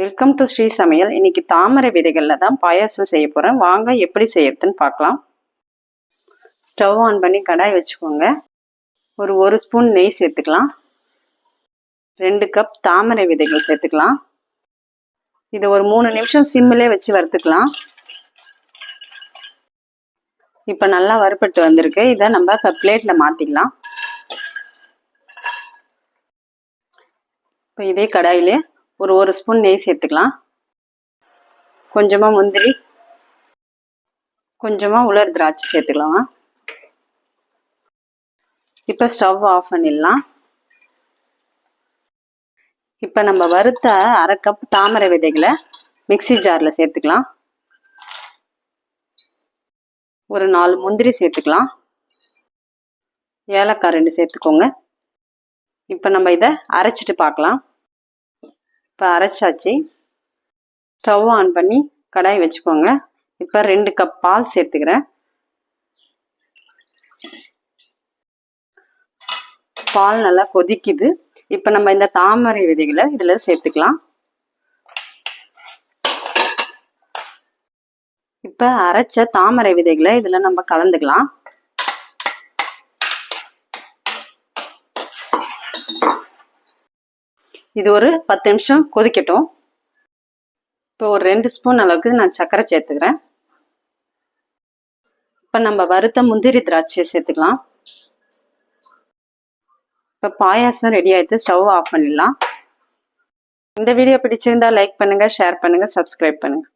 Welcome to Sri சமையல் இன்னைக்கு தாமரை விதைகளில் தான் பாயாசம் செய்ய போகிறேன் வாங்க எப்படி செய்யறதுன்னு பார்க்கலாம். ஸ்டவ் ஆன் பண்ணி கடாய் வச்சுக்கோங்க. ஒரு ஒரு ஸ்பூன் நெய் சேர்த்துக்கலாம். ரெண்டு கப் தாமரை விதைகள் சேர்த்துக்கலாம். இதை ஒரு மூணு நிமிஷம் சிம்மிலே வச்சு வறுத்துக்கலாம். இப்போ நல்லா வறுப்பட்டு வந்திருக்கு. இதை நம்ம இப்போ பிளேட்டில் மாற்றிக்கலாம் இப்போ இதே கடாயிலே ஒரு ஒரு ஸ்பூன் நெய் சேர்த்துக்கலாம். கொஞ்சமாக முந்திரி கொஞ்சமாக உலர் திராட்சை சேர்த்துக்கலாம். இப்போ ஸ்டவ் ஆஃப் பண்ணிடலாம். இப்போ நம்ம வறுத்த அரை கப் தாமரை விதைகளை மிக்சி ஜாரில் சேர்த்துக்கலாம். ஒரு நாலு முந்திரி சேர்த்துக்கலாம். ஏலக்காய் ரெண்டு சேர்த்துக்கோங்க. இப்போ நம்ம இதை அரைச்சிட்டு பார்க்கலாம். இப்போ அரைச்சாச்சு. ஸ்டவ் ஆன் பண்ணி கடாய் வச்சுக்கோங்க. இப்போ ரெண்டு கப் பால் சேர்த்துக்கிறேன். பால் நல்லா கொதிக்குது. இப்போ நம்ம இந்த தாமரை விதைகளை இதில் சேர்த்துக்கலாம். இப்போ அரைச்ச தாமரை விதைகளை இதில் நம்ம கலந்துக்கலாம். இது ஒரு பத்து நிமிஷம் கொதிக்கட்டும். இப்போ ஒரு ரெண்டு ஸ்பூன் அளவுக்கு நான் சர்க்கரை சேர்த்துக்கிறேன். இப்போ நம்ம வறுத்த முந்திரி திராட்சையை சேர்த்துக்கலாம். இப்போ பாயாசம் ரெடி ஆயிடுத்து ஸ்டவ் ஆஃப் பண்ணிடலாம். இந்த வீடியோ பிடிச்சிருந்தா லைக் பண்ணுங்கள் ஷேர் பண்ணுங்கள் சப்ஸ்கிரைப் பண்ணுங்கள்